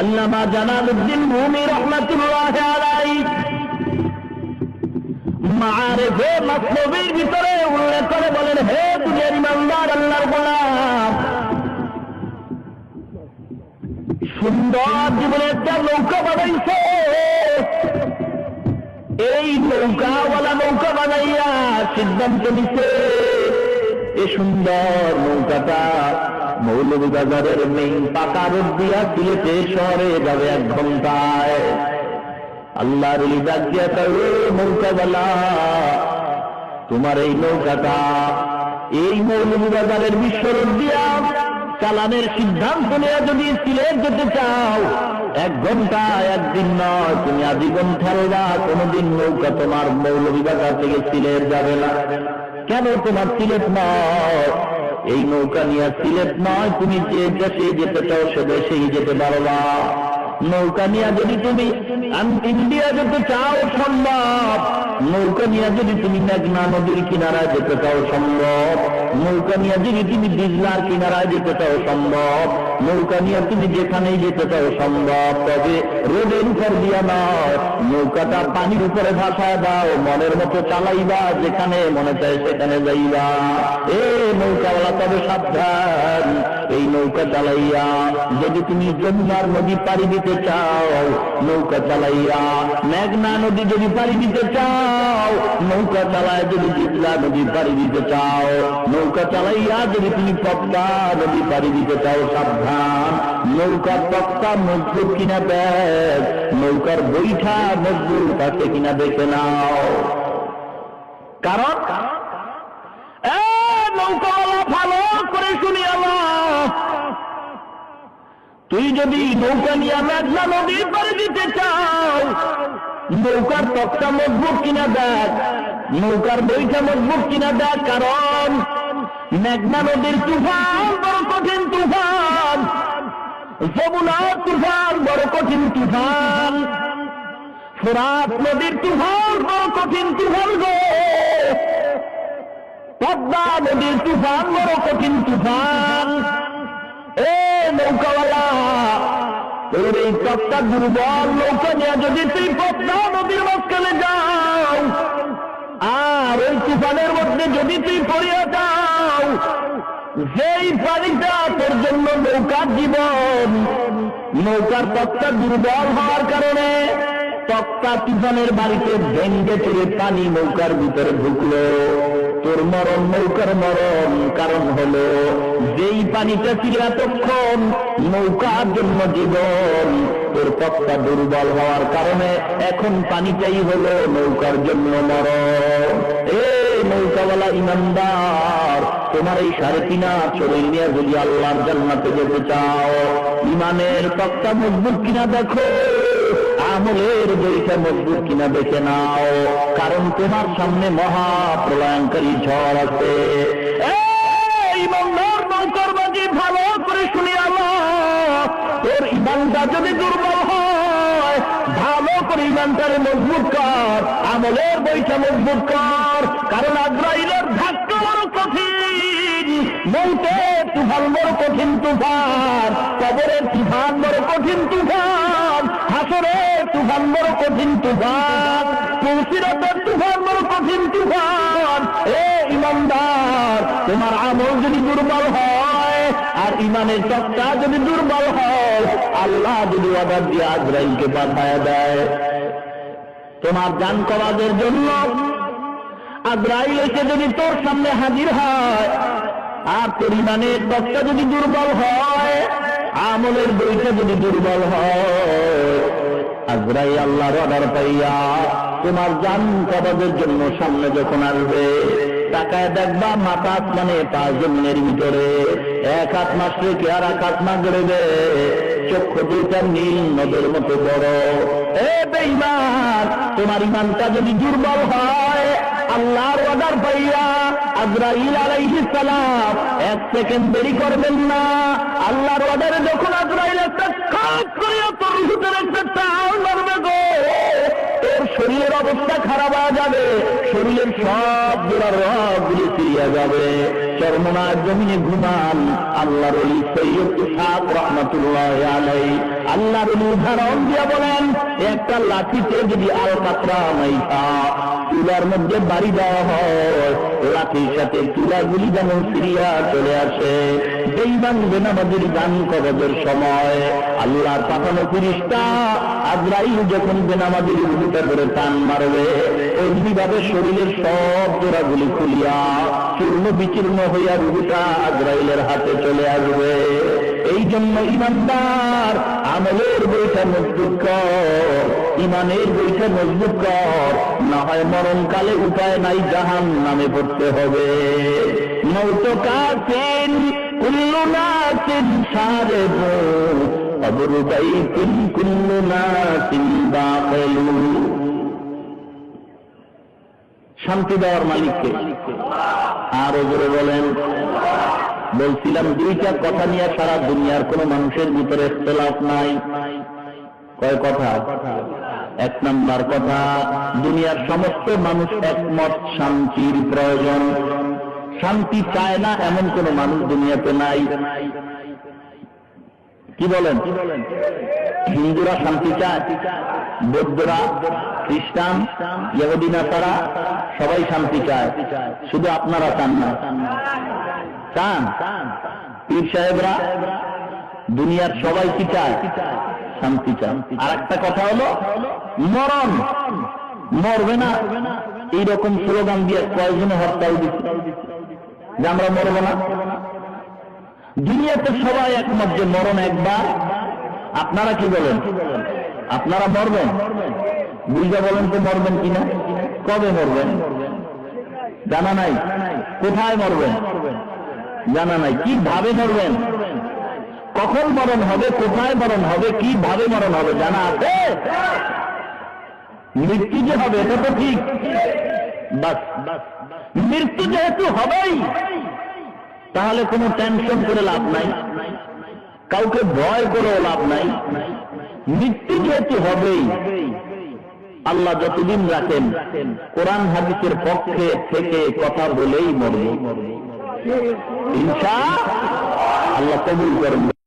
আল্লামা Jalaluddin ভূমি রহমাতুল্লাহ আলাই মারেফে মাসনবীর ভিতরে উল্লেখ করে বলেন, হে দুনিয়ার ইমানদার, আল্লাহর গোলাম, সুন্দর জীবনের একটা নৌকা বানাইছে। এই নৌকাওয়ালা নৌকা বানাইয়া সিদ্ধান্ত নিছে এ সুন্দর নৌকাটা মৌলভীবাজারের মেইন পাকা রোড দিয়া সিলেটে শহরে যাবে এক ঘন্টায়। আল্লাহর নৌকাওয়ালা তোমার এই নৌকাটা এই মৌলভীবাজারের বিশ্ব রোড দিয়া চালানের সিদ্ধান্ত নেওয়া যদি সিলেট যেতে চাও, এক ঘণ্টা একদিন নয়, তুমি আজীবন ঠেলবা কোনোদিন নৌকা তোমার মৌলভীবাজার থেকে সিলেট যাবে না। কেন তোমার সিলেট নয়? এই নৌকা নিয়ে সিলেট নয়, তুমি যে দেশে যেতে চাও সে দেশেই যেতে পারবা নৌকা নিয়ে যদি তুমি ইন্ডিয়া যেতে চাও, সম্ভব। নৌকা নিয়ে যদি তুমি মেঘনা নদীর কিনারায় যেতে চাও, সম্ভব। নৌকা নিয়ে যদি তুমি দিজলার কিনারায় যেতে চাও, সম্ভব। নৌকা নিয়ে তুমি যেখানেই যেতে চাও, সম্ভব। তবে রোডের উপর দিয়া নয় নৌকাটা পানির উপরে ভাসায় দাও। মনের মতো চালাইবা যেখানে মনে চায় সেখানে যাইবা। এ নৌকাওয়ালা, তবে সাবধান। এই নৌকা চালাইয়া যদি তুমি যমুনার নদী পাড়ি দিতে চাও, নৌকা চালাইয়া মেঘনা নদী যদি পাড়ি দিতে চাও, নৌকা চালায় যদি দিতলা নদী পাড়ি দিতে চাও নৌকা চালাইয়া যদি তুমি পদ্মা নদী পাড়ি দিতে চাও সাবধান। নৌকার পক্কা মজবুত কিনা ব্যাগ নৌকার বৈঠা মজবুত আছে কিনা দেখে নাও। কারণ? নৌকাওয়ালা ভালো করে শুনি আমার তুই যদি নৌকা নিয়ে মেঘনা নদীর পারে দিতে চাও, নৌকার তক্তা মজবুত কিনা দেখ, নৌকার বইটা মজবুত কিনা দেখ, কারণ মেঘনা নদীর তুফান, বড় কঠিন তুফান। যমুনার তুফান, বড় কঠিন তুফান। ফোরাত নদীর তুফান, বড় কঠিন তুফান গো। পদ্মা নদীর তুফান, বড় কঠিন তুফান। এ নৌকাওয়ালা, তোর এই তত্তা দুর্বল, নৌকা নিয়ে যদি তুই পদ্মা নদীর মাঝখানে যাও, আর ওই তুফানের মধ্যে যদি তুই পড়িয়া যাও যেই পানিটা তোর জন্য নৌকার জীবন, নৌকার তত্তা দুর্বল হওয়ার কারণে তক্তা তুফানের বাড়িতে ভেঙ্গে চড়ে পানি নৌকার ভিতরে ঢুকলো। তোর মরণ, নৌকার মরণ কারণ হলো যেই পানিটা ছিল এতক্ষণ নৌকার জন্য জীবন, তোর তক্তা দুর্বল হওয়ার কারণে এখন পানিটাই হলো নৌকার জন্য মরণ। এ নৌকাওয়ালা ইমানদার, তোমার এই সাড়ে তিন শরীর নিয়ে যদি আল্লাহর জান্নাতে যেতে চাও, ইমানের তক্তা মজবুত কিনা দেখো, আমলের বইটা মজবুত কিনা দেখে নাও, কারণ তোমার সামনে মহা প্রলয়ঙ্কারী ঝড় আছে ইমানদার, নৌকার বাজি ভালো করে শুনি আল্লাহ তোর ইমানটা যদি দুর্বল করে ইমানটারে মজবুত কর, আমলের বইটা মজবুত কর। কারণ আগ্রাইলের ধাক্কা বড় কঠিন, মৌতে তুফান বড় কঠিন তুফান কবরের তুফান বড় কঠিন তুফান হাসরের তুফান বড় কঠিন তুফান তুলসিরতের তুফান বড় কঠিন তুফান। এ ইমানদার, তোমার আমল যদি দুর্বল হয়, আর ইমানের চক্কা যদি দুর্বল হয় আল্লাহ যদি অর্ডার দিয়ে আজরাইলকে পাঠায় দেয়। তোমার যান করাজের জন্য আজরাইল এসে যদি তোর সামনে হাজির হয়, আর তোর ইমানের চক্কা যদি দুর্বল হয়, আমলের বইটা যদি দুর্বল হয় আজরাই আল্লাহর অর্ডার পাইয়া তোমার জান কবাদের জন্য সামনে যখন আসবে টাকায় দেখবা মাথা মানে পাঁচ জমিনের ভিতরে। এক হাত মাস রেখে আর এক হাত মাস গড়বে। চক্ষু দুইটা নীল নদের মতো বড়। এ বেইমান তোমার ইমানটা যদি দুর্বল হয়, আল্লাহর অর্ডার পাইয়া আজরাইল আলাইহিস সালাম, এক সেকেন্ড দেরি করবেন না। আল্লাহর অর্ডারে যখন আজরাইল একটা কাজ করিয়া তোর ভিতরে একটা টাল মারবে গো। শরীরের অবস্থা খারাপ হয়ে যাবে শরীরের সবগুলা রোগ গুলি ফিরিয়া যাবে। চরমনার জমিনে ঘুমান। আল্লাহর অলি সৈয়দ ইসহাক রহমতুল্লাহ আলাই আল্লাহর অলি উদাহরণ দিয়া বলেন, একটা লাঠিতে যদি আল কাতরা মাইথা চুলার মধ্যে বাড়ি দেওয়া হয়, লাঠির সাথে চুলাগুলি যেমন সিরিয়া চলে আসে। বেইমান বেনামাজির গান কবজের সময় আল্লাহর পাঠানো ফিরিস্তা আজরাইল যখন বেনামাজির উল্টা করে টান মারবে, অগ্নিভাবে শরীরের সব জোড়াগুলি খুলিয়া চূর্ণ বিচূর্ণ হইয়া রুহুটা আজরাইলের হাতে চলে আসবে। এই জন্য ইমানদার আমলের বইটা মজবুত কর, ইমানের বইটা মজবুত কর, না হয় মরণকালে উপায় নাই জাহান নামে পড়তে হবে। মৌত কাসিন কুল্লু নাসিন সারে কবর বাইতিন কুল্লু নাসিন দাখিলু শান্তি দেওয়ার মালিককে। আরও জোরে বলেন। বলছিলাম, দুইটা কথা নিয়ে সারা দুনিয়ার কোন মানুষের ভিতরে ইখতলাফ নাই। কয় কথা? এক নাম্বার কথা, দুনিয়ার সমস্ত মানুষ একমত, শান্তির প্রয়োজন। শান্তি চায় না এমন কোন মানুষ দুনিয়াতে নাই। কি বলেন? হিন্দুরা শান্তি চায়, বৌদ্ধরা খ্রিস্টান ইহুদিনা তারা সবাই শান্তি চায়। শুধু আপনারা চান না। চান? পীর সাহেবরা, দুনিয়ার সবাই কি চায়? শান্তি চান আর একটা কথা হলো, মরণ। মরবে না। এইরকম স্লোগান দিয়ে কয়েকজনে হরতাল দিচ্ছে? যে আমরা মরবো না। দুনিয়াতে সবাই একমত যে মরণ একবার। আপনারা কি বলেন? আপনারা মরবেন? বুঝা বলেন তো মরবেন কিনা? কবে মরবেন? জানা নাই? কোথায় মরবেন? জানা নাই। কি ভাবে মরবেন? কখন মরণ হবে? কোথায় মরণ হবে? কি ভাবে মরণ হবে? জানা আছে? মৃত্যু যে হবে, এটা তো ঠিক। মৃত্যু যেহেতু হবেই তাহলে কোনো টেনশন করে লাভ নাই। কাউকে ভয় করেও লাভ নাই। মৃত্যু যেহেতু হবেই, আল্লাহ যতদিন রাখেন, কোরআন হাদিসের পক্ষে থেকে কথা বলেই মরবে। ইনশা আল্লাহ কবুল করবে